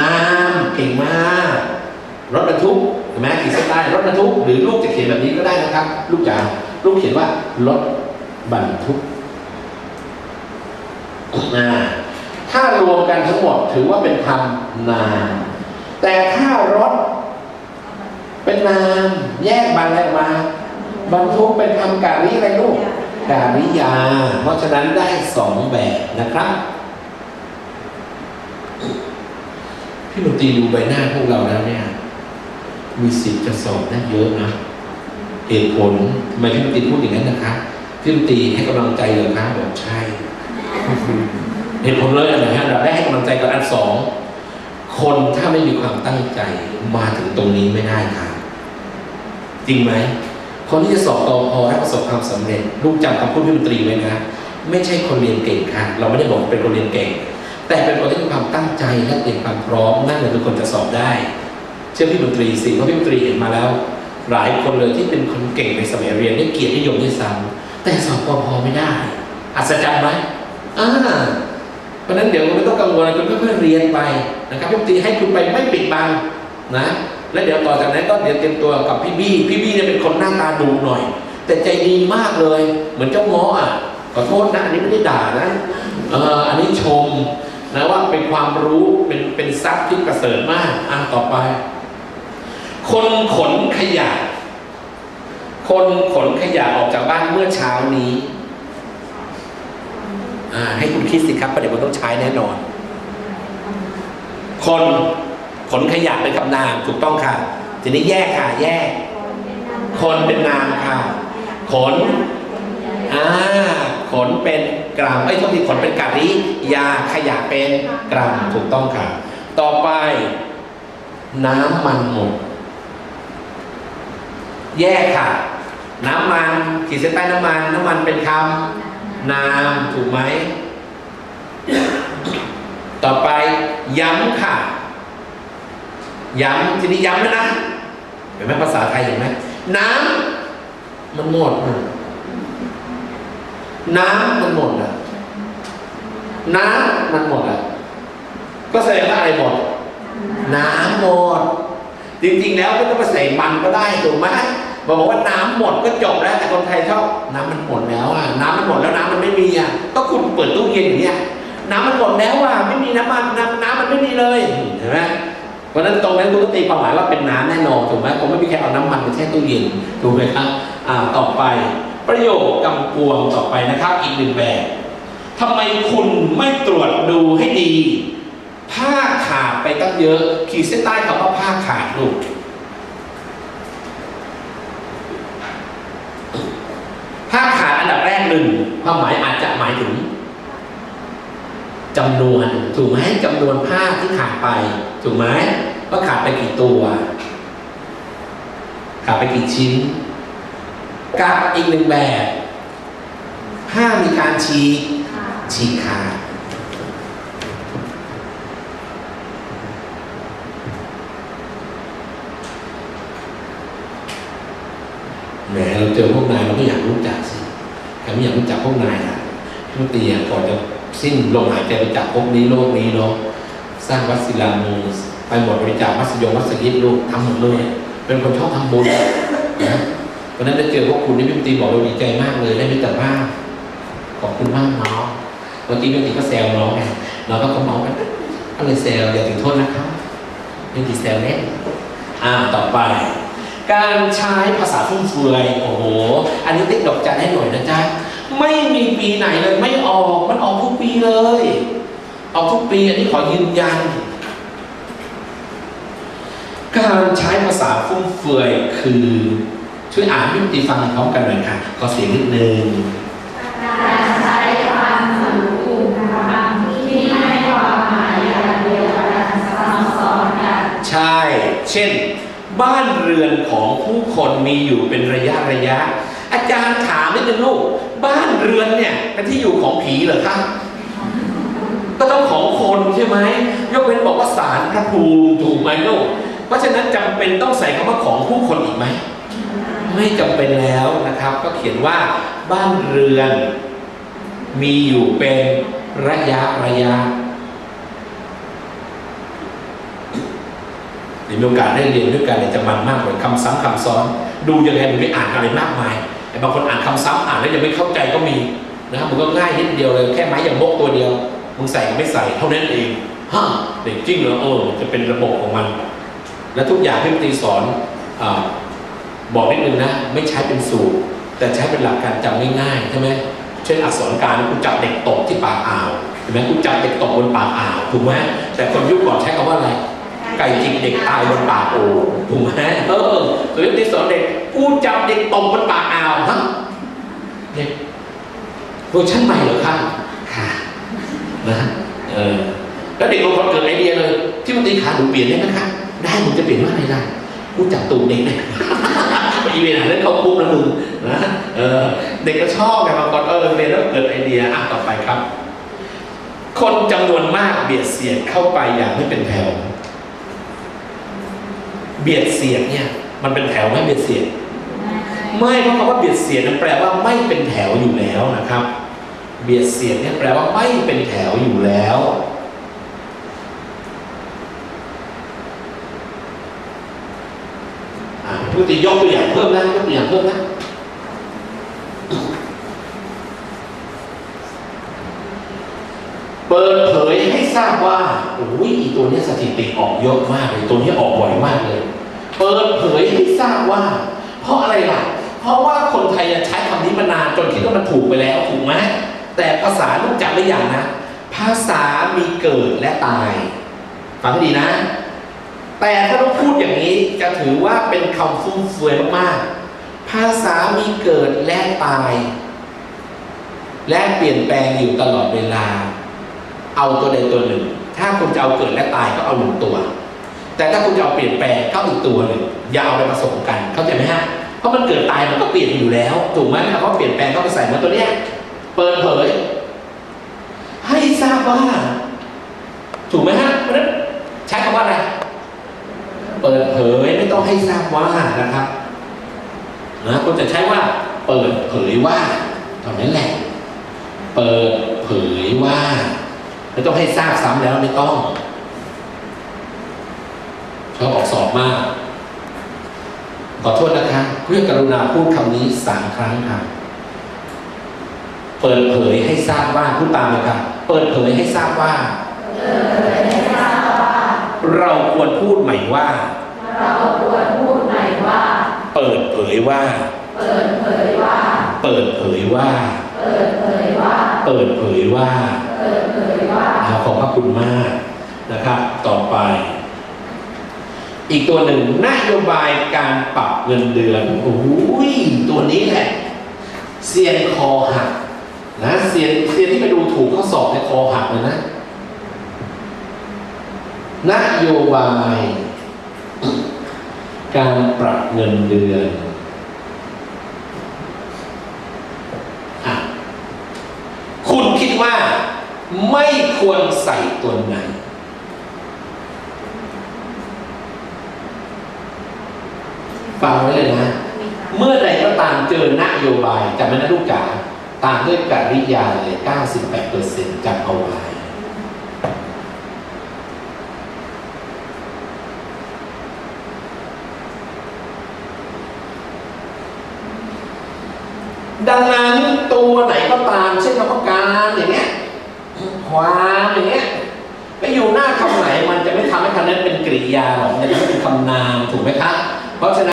น้ำเก่งมากรถบรรทุกเห็นไหมขีดเส้นใต้รถบรรทุก หรือลูกจะเขียนแบบนี้ก็ได้นะครับ ลูกจ๋าลูกเขียนว่ารถบรรทุกอ่าถ้ารวมกันทั้งหมดถือว่าเป็นคำนาม แต่ถ้ารถ เป็นนามแยกบรรอะไรออกมา บรรทุกเป็นคำการิอะไรลูก การิยา เพราะฉะนั้นได้สองแบบนะครับ พี่ดนตรีดูใบหน้าพวกเราแล้วเนี่ย มีสิทธิ์จะสอบได้เยอะนะเหตุผลทำไมพี่ดนตรีพูดอย่างนั้นนะคะพี่ดนตรีให้กำลังใจเลยคะบอกใช่เหตุผลเลยอันไหนฮะเราได้ให้กำลังใจกับอันสองคนถ้าไม่มีความตั้งใจมาถึงตรงนี้ไม่ได้ค่ะจริงไหมคนที่จะสอบตอพอและประสบความสำเร็จ ลูกจำคำพูดพี่ดนตรีไว้นะ ไม่ใช่คนเรียนเก่งค่ะ เราไม่ได้บอกเป็นคนเรียนเก่ง แต่เป็นคนที่มีความตั้งใจและเตรียมความพร้อมนั่นแหละคือคนจะสอบได้ เชื่อพี่ดนตรีสิเพราะพี่ดนตรีเห็นมาแล้ว หลายคนเลยที่เป็นคนเก่งในสมัยเรียนได้เกียรตินิยมด้วยซ้ำแต่สอบปอพอไม่ได้ อัศจรรย์ไหมอ่าเพราะนั้นเดี๋ยวไม่ต้องกังวลคุณค่อยๆเรียนไปนะครับพี่ดนตรีให้คุณไปไม่ปิดบังนะและเดี๋ยวต่อจากนั้นก็เดี๋ยวเตรียมตัวกับพี่บี้พี่บี้เนี่ยเป็นคนหน้าตาดุหน่อย แต่ใจดีมากเลย เหมือนเจ้าง้ออะขอโทษนะอันนี้ไม่ได้ด่านะเอออันนี้ชม นะว่าเป็นความรู้เป็นเป็นทรัพย์ที่ประเสริฐมากอะต่อไป คนขนขยะ คนขนขยะออกจากบ้านเมื่อเช้านี้อ่าให้คุณคิดสิครับประเดี๋ยวมันต้องใช้แน่นอน คนขนขยะเป็นคำนามถูกต้องค่ะ ทีนี้แยกค่ะ แยก คนเป็นนามค่ะ ขนอ่า ขนเป็นกรัมไอ้ยโทษทีขนเป็นกะริยาขยะเป็นกรัมถูกต้องค่ะ ต่อไป น้ำมันหมด แยกค่ะ น้ำมันขีดเส้นใต้น้ำมัน น้ำมันเป็นคำนามถูกไหม ต่อไปย้ำค่ะ ย้ำทีนี้ย้ำแล้วนะเห็นไหมภาษาไทยเห็นไหมน้ำมันหมดน่ะ น้ำมันหมดอะน้ำมันหมดอะก็แสดงว่าอะไรหมด น้ำหมด จริงๆแล้วไม่ต้องไปใส่มันก็ได้ถูกไหมบอกว่าน้ำหมดก็จบแล้วแต่คนไทยชอบน้ำมันหมดแล้วอะน้ำมันหมดแล้วน้ำมันไม่มีอะก็คุณเปิดตู้เย็นอย่างเงี้ยน้ำมันหมดแล้วอะไม่มีน้ำมันน้ำน้ำมันไม่มีเลยเห็นไหมเพราะนั้นตรงนั้นคุณก็ตีความหมายว่าเป็นน้ำแน่นอนถูกไหมผมไม่มีใครเอาน้ำมันไปแช่ตู้เย็นถูกไหมครับอ่าต่อไป ประโยคกำกวงต่อไปนะครับอีกหนึ่งแบบทำไมคุณไม่ตรวจดูให้ดี ผ้าขาดไปตั้งเยอะ ขีดเส้นใต้คำว่าผ้าขาดลูกผ้าขาดอันดับแรกหนึ่งความหมายอาจจะหมายถึงจำนวนถูกไหมจำนวนผ้าที่ขาดไป ถูกไหมว่าขาดไปกี่ตัว ขาดไปกี่ชิ้น กับอีกหนึ่งแบบผ้ามีการฉีกฉีกขาดแหมเราเจอพวกนายเราก็อยากรู้จักสิใครไม่อยากรู้จักพวกนายอะพี่มนตรีอะก่อนจะสิ้นลมหายใจไปจากภพนี้โลกนี้เนาะสร้างวัดศิลามูลไปหมดบริจาควัดสยงวัดสยิดลูกทำหมดเลย เป็นคนชอบทำบุญนะ เพราะนั้นได้เจอพวกคุณนี่พี่มตีบอกเราดีใจมากเลยได้มิตรภาพขอบคุณมากเนาะเมื่อกี้พี่มนตรีก็แซวน้องไงน้องก็มองไปก็เลยแซวอย่าถึงโทษนะครับพี่มนตรีแซวเล่นอ่าต่อไป การใช้ภาษาฟุ่มเฟือยโอ้โห อันนี้ติ๊กดอกจันให้หน่อยนะจ๊ะไม่มีปีไหนเลยไม่ออกมันออกทุกปีเลยออกทุกปีอันนี้ขอยืนยันการใช้ภาษาฟุ่มเฟือยคือ ช่วยอ่านให้พี่ตีฟังพร้อมกันหน่อยค่ะขอเสียงนิดนึงการใช้ความสมบูรณ์คำที่ให้ความหมายอย่างเดียวกันซ้ำซ้อนกันใช่ เช่น บ้านเรือนของผู้คนมีอยู่เป็นระยะระยะ อาจารย์ถามนิดนึงลูก บ้านเรือนเนี่ยเป็นที่อยู่ของผีเหรอครับก็ต้องของคนใช่ไหมยกเว้นบอกว่าสารพระภูมิถูกไหมลูกเพราะฉะนั้นจำเป็นต้องใส่คำว่าของผู้คนอีกไหม ไม่จำเป็นแล้วนะครับ ก็เขียนว่าบ้านเรือน มีอยู่เป็นระยะระยะเดี๋ยวมีโอกาสได้เรียนด้วยกันจะมันมากเลยคำซ้ำคำซ้อน ดูยังไงมันไม่อ่านอะไรมากมายแต่บางคนอ่านคำซ้ำอ่านแล้วยังไม่เข้าใจก็มีนะครับมันก็ง่ายนิดเดียวเลยแค่ไม้อย่างโมกตัวเดียวมึงใส่ไม่ใส่เท่านั้นเองฮะเด็กจริงเหรอเออจะเป็นระบบของมัน และทุกอย่างที่มตีสอนอา บอกนิดนึงนะ ไม่ใช้เป็นสูตร แต่ใช้เป็นหลักการจำง่ายๆใช่ไหมเช่นอักษรการคุณจับเด็กตกที่ปากอ่าวเห็นไหมคุณจับเด็กตกบนปากอ่าวถูกไหมแต่คนยุคก่อนใช้คำว่าอะไรไก่จิกเด็กตายบนปากโอ่งถูกไหมเออส่วนที่สอนเด็กกูจับเด็กตกบนปากอ่าวฮะเด็กเวอร์ชันใหม่เหรอครับค่ะนะเออแล้วเด็กบางคนเกิดไอเดียเลย ที่มันตีขาหนูเปลี่ยนได้ไหมคะได้หนูจะเปลี่ยนว่าอะไรได้กูจับตูดเด็กเนี่ย อีเวนต์นั้นเขาคุกนะมึงนะเออเด็กก็ชอบไงบางคนเออเรียนแล้วเกิดไอเดียอะต่อไปครับ คนจำนวนมากเบียดเสียดเข้าไปอย่างไม่เป็นแถว เบียดเสียดเนี่ย มันเป็นแถวไหม่เบียดเสียดไม่เพราะคำว่าเบียดเสียดนั้นแปลว่าไม่เป็นแถวอยู่แล้วนะครับ เบียดเสียดเนี่ยแปลว่าไม่เป็นแถวอยู่แล้ว อ่าพูดตียกตัวอย่างเพิ่มนะยกตัวอย่างเพิ่มนะเปิดเผยให้ทราบว่าโอ้ยอีตัวนี้สถิติออกเยอะมากเลยตัวนี้ออกบ่อยมากเลย เปิดเผยให้ทราบว่า เพราะอะไรล่ะ เพราะว่าคนไทยใช้คำนี้มานานจนคิดว่ามันถูกไปแล้วถูกไหมแต่ภาษาลูกจำได้อย่างนะ ภาษามีเกิดและตายฟังให้ดีนะ แต่ถ้าต้องพูดอย่างนี้จะถือว่าเป็นคำฟุ่มเฟือยมากๆภาษามีเกิดและตาย และเปลี่ยนแปลงอยู่ตลอดเวลา เอาตัวใดตัวหนึ่ง ถ้าคุณจะเอาเกิดและตายก็เอาหนึ่งตัว แต่ถ้าคุณจะเอาเปลี่ยนแปลงก็อีกตัวหนึ่งอย่าเอาไปผสมกันเข้าใจไหมฮะเพราะมันเกิดตายมันก็เปลี่ยนอยู่แล้วถูกไหมถ้าเขาเปลี่ยนแปลงก็ไปใส่มาตัวเนี้ยเปิดเผย ให้ทราบว่า ถูกไหมฮะเพราะนั้นใช้คำว่าอะไร เปิดเผยไม่ต้องให้ทราบว่านะครับนะคุณจะใช้ว่า เปิดเผยว่าเท่านั้นแหละ เปิดเผยว่า ไม่ต้องให้ทราบซ้ำแล้วไม่ต้องชอบออกสอบมาก ขอโทษนะคะ เพื่อกรุณาพูดคำนี้สามครั้งค่ะ เปิดเผยให้ทราบว่าพูดตามเลยค่ะ เปิดเผยให้ทราบว่า เราควรพูดใหม่ว่า เราควรพูดใหม่ว่า เปิดเผยว่า เปิดเผยว่า เปิดเผยว่า เปิดเผยว่า เปิดเผยว่า เปิดเผยว่านะครับขอบพระคุณมากนะครับ ต่อไป อีกตัวหนึ่งนโยบายการปรับเงินเดือนโอ้ยตัวนี้แหละเซียนคอหักนะเซียนเซียนที่ไปดูถูกข้อสอบในคอหักเลยนะ นโยบาย การปรับเงินเดือนอะคุณคิดว่าไม่ควรใส่ตัวไหนฟังไว้เลยนะ เมื่อใดก็ตามเจอนโยบายจำไว้นะลูกจ๋าตามด้วยกริยาเลย 98%จำเอาไว้ ดังนั้นตัวไหนก็ตามเช่นคำว่าการอย่างเงี้ยความอย่างเงี้ยไปอยู่หน้าคำไหนมันจะไม่ทำให้คำนั้นเป็นกริยาหรอกมันจะเป็นคำนามถูกไหมครับเพราะฉะนั้น